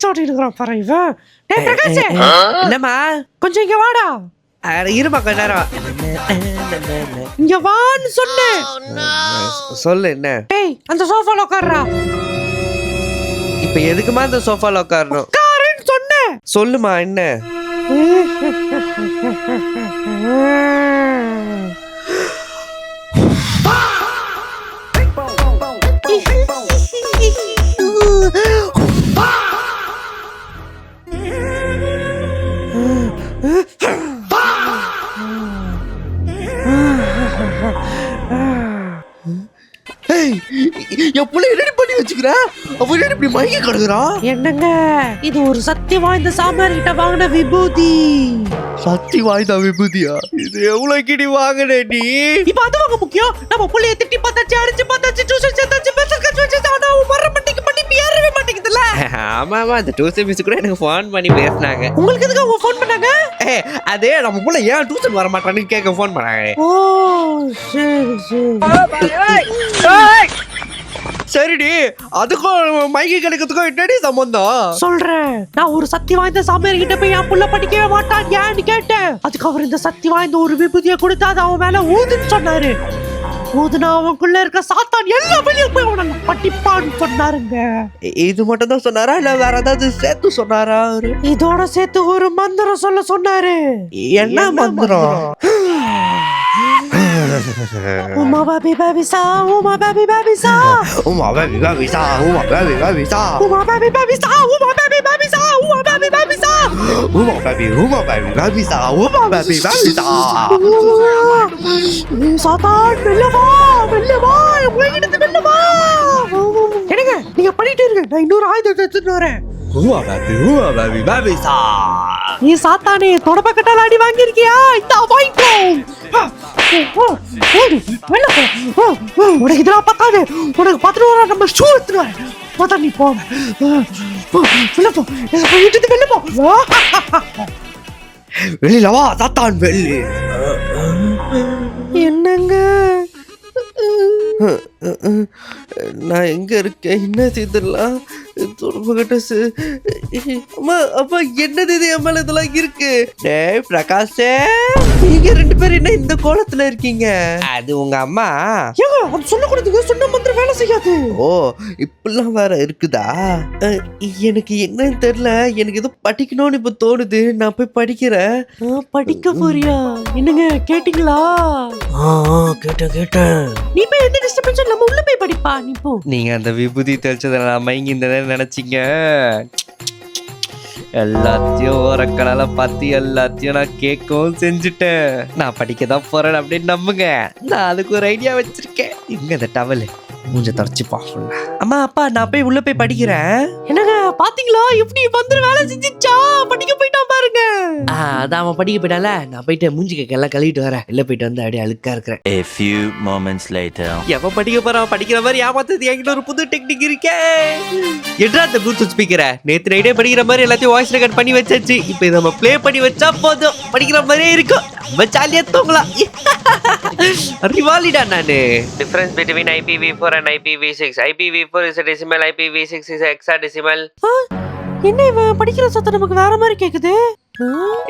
மூச்சாடி இருக்கிறான் பாரு இவன் டேய் பிரகாஷ். என்னம்மா? கொஞ்சம் இங்க வாடா. அட, இருமா கொஞ்ச நேரம். இங்க வான்னு சொன்னேன் சொல்லு என்ன? டேய் அந்த சோஃபால உட்கார்றா. இப்ப எதுக்குமா இந்த சோஃபால உட்காரணும்? உட்காருன்னு சொன்னேன் சொல்லுமா என்ன? என் புள்ள என்னடி பண்ணி வச்சுக்கிற? அவன் இப்படி மயங்கி என்னங்க? இது ஒரு சக்தி வாய்ந்த சாமியார் கிட்ட வாங்கின விபூதி. சக்தி வாய்ந்த விபூதியா? இது எவ்வளவு கிடி வாங்கின நீ? இப்ப அது வாங்க முக்கியம். நம்ம புள்ளைய திட்டி பார்த்தாச்சு அடிச்சு பார்த்தாச்சு டியூஷன் சேர்த்தாச்சு ஆமா ஆமா அந்த டியூஷன் மிஸ் கூட எனக்கு ஃபோன் பண்ணி பேசினாங்க. உங்களுக்கு எதுக்கு அவங்க ஃபோன் பண்ணாங்க? ஏய், அதே நம்ம புள்ள ஏன் டியூஷன் வர மாட்டான்னு கேட்க ஃபோன் பண்ணாங்க. ஓ சரி சரி. சரிடி அதுக்கும் மைக்கி கிடைக்கிறதுக்கும் என்னடி சம்பந்தம்? சொல்றேன். நான் ஒரு சக்தி வாய்ந்த சாமியார் கிட்ட போய் என் புள்ள படிக்கவே மாட்டான் ஏன்னு கேட்டேன். அதுக்கு அவர் இந்த சக்தி வாய்ந்த ஒரு விபூதியை கொடுத்து அதை அவன் மேல ஊதுன்னு சொன்னாரு. ஊதுனா அவனுக்குள்ள இருக்க சாத்தான் எல்லா வெளியே போய் அவனை படிப்பான்னு சொன்னாருங்க. இது மட்டும் தான் சொன்னாரா? இல்ல வேற ஏதாவது சேர்த்து சொன்னாரா அவரு? இதோட சேர்த்து ஒரு மந்திரம் சொல்ல சொன்னாரு. என்ன மந்திரம்? உமா பாபி பாபி சா உமா பாபி பாபி சா உமா பேபி பேபி சா. உமா பேபி பேபி சா உமா பாபி பாபி சா. உமா பாபி பாபி சா உமா பாபி பாபி சா Uma baby Uma baby baby சா உமா பேபி பேபி சா சாத்தான் வெளில வா வெளில வா உங்ககிட்ட வெளில வா என்னங்க நீங்க பண்ணிட்டு இருங்க நான் இன்னொரு ஆயுதத்தை எடுத்துட்டு வரேன் Uma baby Uma baby baby சா நீ சாத்தானே தொடப்ப கட்டால அடி வாங்கிருக்கியா இந்த வாங்கிக்கோ உனக்கு இதெல்லாம் பத்தாது உனக்கு பத்து ரூபா நம்ம ஷூ எடுத்துட்டு வரேன் பார்த்தா நீ போ. ஆ, போ, வெளில போ. வீட்டுக்கு வெளில போ. வெளியில வா சாத்தான் வெளி என்னங்க? நான் எங்க இருக்கேன்? என்ன இதெல்லாம் தொடர்புகிட்ட அம்மா அப்பா என்னது இது? என் மேல இதெல்லாம் இருக்கு. டேய் பிரகாஷே நீங்க ரெண்டு பேரும் என்ன இந்த கோலத்துல இருக்கீங்க? அது உங்க அம்மா. ஏங்க அது சொல்லக்கூடாதுங்க சொன்ன மந்திரம் வேலை செய்யாது. ஓ இப்படிலாம் வேற இருக்குதா? அஹ், எனக்கு என்னன்னு தெரியல. எனக்கு ஏதோ படிக்கணும்னு இப்ப தோணுது. நான் போய் படிக்கிறேன். படிக்க போறியா? என்னங்க கேட்டிங்களா? கேட்டேன் கேட்டேன். நீ போய் எந்த டிஸ்டர்பன்ஸும் இல்லாம உள்ள போய் படிப்பா. நீ போ. நீங்க அந்த விபூதி தெளிச்சதை நான் மயங்கி இந்த நினைச்சீங்க. எல்லாத்தையும் ஓரக்கடால பார்த்து எல்லாத்தையும் நான் கேட்கவும் செஞ்சுட்டேன். நான் படிக்க தான் போறேன் அப்படின்னு நம்புங்க. நான் அதுக்கு ஒரு ஐடியா வச்சிருக்கேன். இங்க இந்த டவல் மூஞ்ச தொடச்சிப்பா ஃபுல்லா அம்மா அப்பா நான் போய் உள்ள போய் படிக்கிறேன். என்னங்க? பாத்தீங்களா? எப்படி மந்திரம் வேலை செஞ்சுச்சா? படிக்க போயிட்டான் பாருங்க. ஆ, அதான் அவன் படிக்க போயிட்டால நான் போயிட்டு மூஞ்சி எல்லாம் கழுவிட்டு வரேன். வெளில போயிட்டு வந்து அப்படியே அழுக்கா இருக்கிறேன். A few moments later. எவன் படிக்க போறான்? படிக்கிற மாதிரி ஏமாத்தது என்கிட்ட ஒரு புது டெக்னிக் இருக்கே. எட்ரா அந்த ப்ளூடூத் ஸ்பீக்கரை நேத்து நைட்டே படிக்கிற மாதிரி எல்லாத்தையும் வாய்ஸ் ரெக்கார்ட் பண்ணி வச்சாச்சு. இப்போ இதை நம்ம ப்ளே பண்ணி வச்சா போதும். படிக்கிற மாதிரியே இருக்கும். நம்ம ஜாலியா தூங்கலாம். அறிவாளிடா நானு. Difference between IPv four and IPv six IPv four is decimal IPv six is hexadecimal என்ன இவன் படிக்கிற சத்தம் நமக்கு வேற மாதிரி கேக்குது?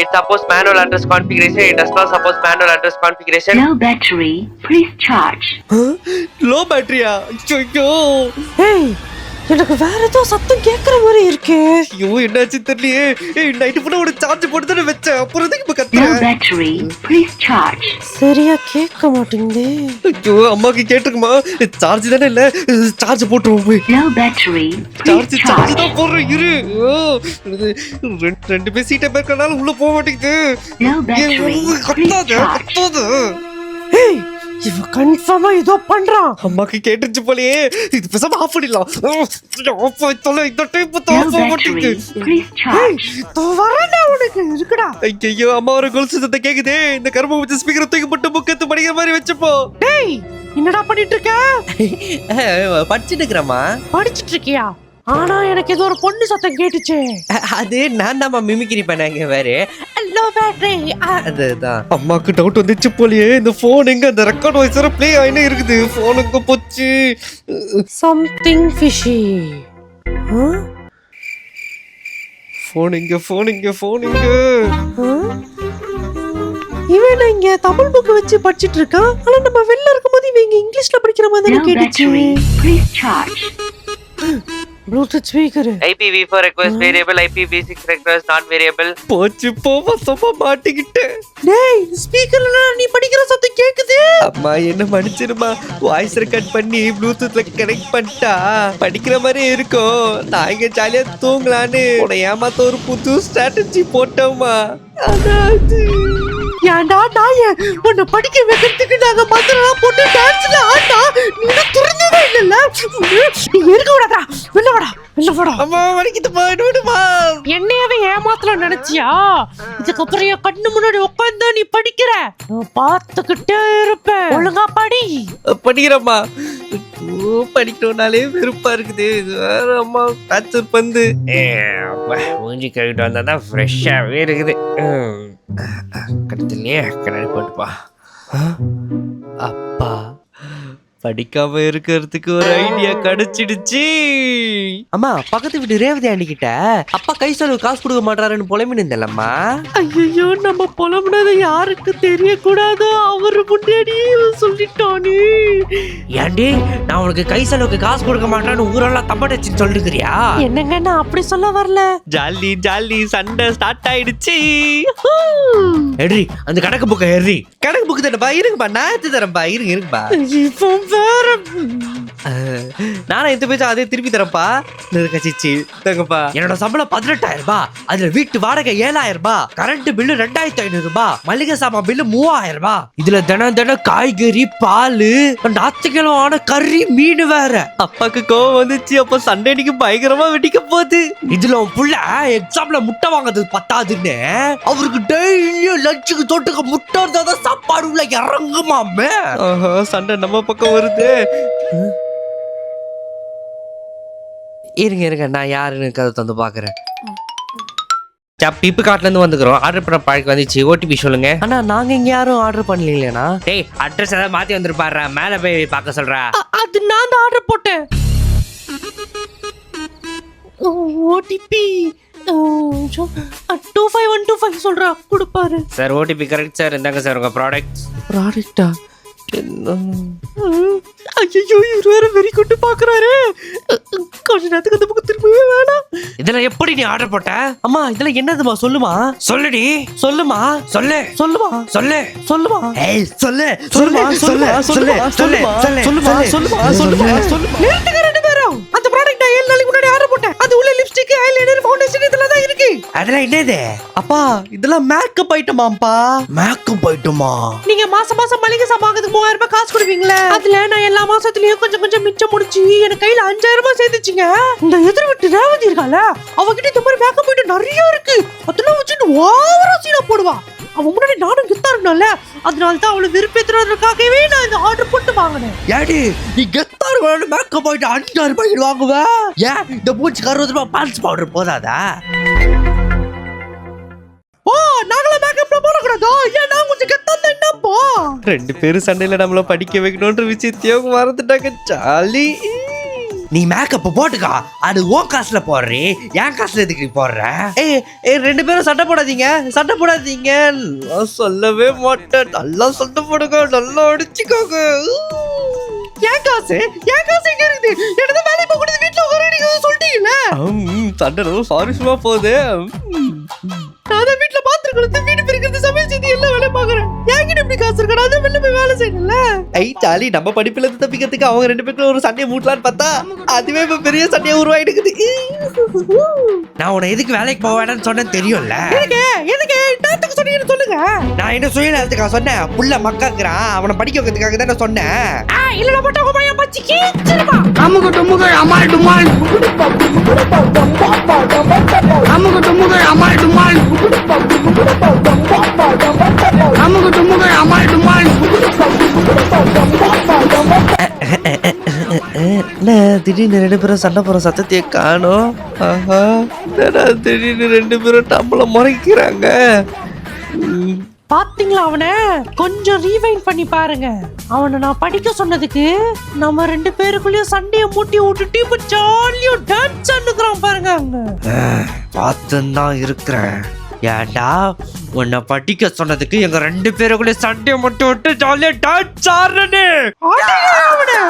It supports manual address configuration it does not supports manual address configuration Low battery. Please charge. Low பேட்டரியா ஐயோ. ஏய் எனக்கு வேற ஏதோ சத்தம் கேக்குற மாதிரி இருக்கு. ஐயோ என்னாச்சு தெரியலையே. ஏய் நைட்டு ஃபுல்லா ஒரு சார்ஜ் போட்டு தானே வச்சேன். அப்புறம் எதுக்கு இப்ப கத்துறேன் battery. Please charge. சரியா கேட்க மாட்டேங்குது. ஐயோ அம்மாக்கு கேட்டிருக்குமா? சார்ஜ் தானே இல்ல. சார்ஜ் போட்டுருவோம் போய். Charge charge. தான் போடுறேன் இரு. ரெண்டு ரெண்டு பேர் சீட்டை பேருக்கனால உள்ள போக மாட்டேங்குது. கத்தாத. கத்தாத. ஏய் இவன் கன்ஃபார்மா ஏதோ பண்றான். அம்மாக்கு கேட்டுச்சு போலயே. இது பேசாம ஆஃப் பண்ணிடலாம். ஆஃப் தொலை இந்த டைப் Low ஆஃப். இதோ வரேன்டா உனக்கு. இருக்குடா. ஐயோ அம்மா ஒரு கொலுசு சத்தத்தை கேக்குதே. இந்த கரும்பு வச்சு ஸ்பீக்கர் தூக்கி போட்டு புக் எடுத்து படிக்கிற மாதிரி வச்சுப்போ. டேய் என்னடா பண்ணிட்டு இருக்க? படிச்சுட்டு இருக்கிறம்மா. படிச்சிட்டு இருக்கியா? ஆனா எனக்கு ஏதோ ஒரு பொண்ணு சத்தம் கேட்டுச்சு. அது நான் தான் மிமிக்ரி பண்ணாங்க வேற லோ பேட்டரி அதுதான். அம்மாக்கு டவுட் வந்துச்சு போலயே இந்த போன் எங்க? அந்த ரெக்கார்ட் வாய்ஸ் ப்ளே ஆயினே இருக்குது. போன் எங்க போச்சு? சம்திங் ஃபிஷி ஃபோன் இங்க ஃபோன் இங்க ஃபோன் இங்க இவன் இங்க தமிழ் புக் வச்சு படிச்சிட்டு இருக்கான் ஆனா நம்ம வெளில இருக்கும்போது இவன் இங்க இங்கிலீஷ்ல படிக்கிற மாதிரி கேட்டுச்சு. battery. Please charge. Bluetooth speaker IPv4 request variable, IPv6 request non variable. போச்சு போவா சும்மா மாட்டிக்கிட்டேன் டேய் ஸ்பீக்கர்ல நீ படிக்கிற சத்தம் கேக்குது. அம்மா என்ன மன்னிச்சிருமா வாய்ஸ் ரெக்கார்ட் பண்ணி ப்ளூடூத்ல கனெக்ட் பண்ணிட்டா? படிக்கிற மாதிரி இருக்கும். நான் இங்க ஜாலியா தூங்கலான்னு உன்னை ஏமாத்த ஒரு புது ஸ்ட்ராட்டஜி போட்டோமா அதாவது ஏன்டா உன்னை படிக்க வைக்கிறதுக்கு நாங்க மந்திரம் போட்டு டான்ஸ்ல ஆட்டா? நீ துறந்ததே இல்லல்ல? நீ இருக்க விடாதா வெளில வாடா வெளில வாடா. அம்மா வலிக்குது விடுமா என்னையவே ஏமாத்தல நினைச்சியா? இதுக்கப்புறம் என் கண்ணு முன்னாடி உட்காந்து நீ படிக்கிற. நான் பார்த்துக்கிட்டே இருப்பேன். ஒழுங்கா படி. படிக்கிறம்மா. படிக்கணும்னாலே வெறுப்பா இருக்குது. இது வேற அம்மா டார்ச்சர் பந்து. மூஞ்சி கழுவிட்டு வந்தா தான் ஃப்ரெஷ்ஷாகவே இருக்குது. கடுத்துலையே கண்ணாடி போட்டுப்பா அப்பா படிக்காம இருக்கிறதுக்கு ஒரு ஐடியா கிடைச்சிடுச்சு. அம்மா பக்கத்து வீட்டு ரேவதி ஆண்டி கிட்ட அப்பா கை செலவு காசு கொடுக்க மாட்டாருன்னு புலம்பின்னு இருந்தல்லம்மா ஐயோ நம்ம புலம்புனது யாருக்கு தெரியக்கூடாது? அவரு முன்னாடியே சொல்லிட்டானே. ஏண்டி நான் உனக்கு கை செலவுக்கு காசு கொடுக்க மாட்டேன்னு ஊரெல்லாம் தம்படிச்சு சொல்லிருக்கிறியா? என்னங்க நான் அப்படி சொல்ல வரல? ஜாலி ஜாலி சண்டை ஸ்டார்ட் ஆயிடுச்சு. எட்ரி அந்த கணக்கு புக்க எட்ரி கணக்கு புக்கு தானப்பா இருங்கப்பா நான் எடுத்து தரேன்ப்பா இருங்க இருங்கப்பா. இப்போ வேற நானும் எந்த பேச்சும் அதே திருப்பி தரேன்ப்பா. கச்சிச்சு தங்கப்பா என்னோட சம்பளம் பதினெட்டாயிரம் ரூபாய் அதுல வீட்டு வாடகை ஏழாயிரம் ரூபாய் கரண்ட் பில்லு ரெண்டாயிரத்தி ஐநூறு ரூபாய் மளிகை சாமான் பில்லு மூவாயிரம் ரூபாய் இதுல தினம் தினம் காய்கறி பால் ஞாயிற்றுக்கிழமான கறி மீன் வேற. அப்பாக்கு கோவம் வந்துச்சு. அப்ப சண்டே அன்னைக்கு பயங்கரமா வெடிக்க போகுது. இதுல உன் புள்ள எக்ஸாம்ல முட்டை வாங்குறது பத்தாதுன்னு அவருக்கு டெய்லியும் லஞ்சுக்கு தொட்டுக்க முட்டை இருந்தா தான் சாப்பாடு உள்ள இறங்குமாமே. சண்டை நம்ம பக்கம் வருது. இருங்க இருங்க. நான் யாருன்னு கதை தந்து பாக்குறேன். பிப்பு காட்டுல இருந்து வந்துக்கிறோம். ஆர்டர் பண்ண பழக்கம் வந்துச்சு. ஓடிபி சொல்லுங்க. ஆனா நாங்க இங்க யாரும் ஆர்டர் பண்ணலீங்களா டேய் அட்ரஸ் ஏதாவது மாத்தி வந்துருப்பாரு மேல போய் பார்க்க சொல்றா. அது நான் தான் ஆர்டர் போட்டேன். OTP two five one two five சொல்றா. கொடுப்பாரு. சார் ஓடிபி கரெக்ட் சார் இந்தாங்க சார் உங்க ப்ராடக்ட் ப்ராடக்டா ஐயோ இவர் வேற வெறி கொண்டு பாக்குறாரு. கொஞ்ச நேரத்துக்கு அந்த பக்கம் திரும்பவே வேணாம். இதுல எப்படி நீ ஆர்டர் போட்ட? அம்மா இதுல என்னதுமா? சொல்லுமா? சொல்லுடி. சொல்லுமா? சொல்லு. சொல்லுமா? சொல்லு. சொல்லுமா? ஏய் சொல்லு. சொல்லுமா? சொல்லுமா? சொல்லுமா? சொல்லுமா? சொல்லுமா? சொல்லுமா? சொல்லுமா? சொல்லுமா? அதெல்லாம் என்னது? அப்பா இதெல்லாம் மேக்கப் ஐட்டமாப்பா மேக்கப் ஐட்டமா நீங்க மாசம் மாசம் மளிகை சாமான் மூவாயிரம் ரூபாய் காசு கொடுப்பீங்களே? அதுல நான் எல்லா மாசத்துலயும் கொஞ்சம் கொஞ்சம் மிச்சம் முடிச்சு எனக்கு கையில அஞ்சாயிரம் ரூபாய் சேர்த்துச்சுங்க. இந்த எதிர் வீட்டு ரேவதி இருக்கால அவகிட்ட இந்த மாதிரி மேக்கப் ஐட்டம் நிறைய இருக்கு. அதெல்லாம் வச்சுட்டு ஓவரா சீனா போடுவா. அவன் முன்னாடி நானும் கித்தா இருக்கணும்ல அதனால தான் அவளை விருப்பத்துறதுக்காகவே நான் இந்த ஆர்டர் போட்டு வாங்கினேன். ஏடி நீ கெத்தா இருக்கணும் மேக்கப் ஐட்டம் அஞ்சாயிரம் ரூபாய்க்கு வாங்குவ? ஏன் இந்த பூச்சிக்கு அறுபது ரூபாய் பான்ஸ் பவுடர் போதாதா? ரெண்டு பேரும் சண்டையில நம்மள படிக்க வைக்கணும்ன்ற விஷயத்தையும் மறந்துட்டாங்க. ஜாலி. நீ மேக்கப் போட்டுக்கா. அது உன் காசுல போடுறே. என் காசுல எதுக்கு நீ போடுற? ஏய் ஏய் ரெண்டு பேரும் சண்டை போடாதீங்க. சண்டை போடாதீங்க. சொல்லவே மாட்டேன். நல்லா சண்டை போடுங்க. நல்லா அடிச்சுக்கோங்க. என் காசு என் காசு எங்க இருக்குது? எனக்கு வேலையை போக கூடாது வீட்டுல உட்கார நீங்க சொல்லிட்டீங்கல்ல? சண்டை ரொம்ப சுவாரஸ்யமா போகுது. நான் தான் வீட்டுல பாத்துருக்கிறது வீடு பிரிக்கிறது சமையல் செய்து எல்லா வேலையும் பாக்குறேன் என்கிட்ட இப்படி காசு இருக்கா? நான் தான் வெளில போய் வேலை செய்யணும்ல? ஐ ஜாலி. நம்ம படிப்புல இருந்து தப்பிக்கிறதுக்கு அவங்க ரெண்டு பேருக்கும் ஒரு சண்டையை மூட்டலான்னு பார்த்தா அதுவே இப்ப பெரிய சண்டையை உருவாயிடுக்குது. நான் உன்னை எதுக்கு வேலைக்கு போக வேணாம்னு சொன்னேன்னு தெரியும்ல? எதுக்கு? எதுக்கு? நேரத்துக்கு சொன்னீங்கன்னு சொல்லுங்க? நான் என்ன சுயநலத்துக்கா சொன்னேன்? புள்ள மக்காக்குறான் அவனை படிக்க வைக்கிறதுக்காக தானே சொன்னேன். ஆ இல்ல மட்டும் உங்க பையன் பச்சி கீச்சிருப்பா அமுகு டுமுகு அமால் டுமால் அமுகு டுமுகு அமால் டுமால் திடீர்னு ரெண்டு பேரும் சண்டை போற சத்தத்தையே காணோம். ஆஹா என்னடா திடீர்னு ரெண்டு பேரும் நம்மள முறைக்கிறாங்க? பாத்தீங்களா அவனை? கொஞ்சம் ரீவைண்ட் பண்ணி பாருங்க. அவனை நான் படிக்க சொன்னதுக்கு நம்ம ரெண்டு பேருக்குள்ளேயும் சண்டைய மூட்டி விட்டுட்டு இப்ப ஜாலியா டான்ஸ் ஆடுக்கிறான் பாருங்க அங்க பார்த்துதான் இருக்கிறேன். ஏன்டா? உன்னை படிக்க சொன்னதுக்கு எங்க ரெண்டு பேருக்குள்ள சண்டையை மட்டும் விட்டு ஜாலியா டான்ஸ் ஆடுறனே. அவனை.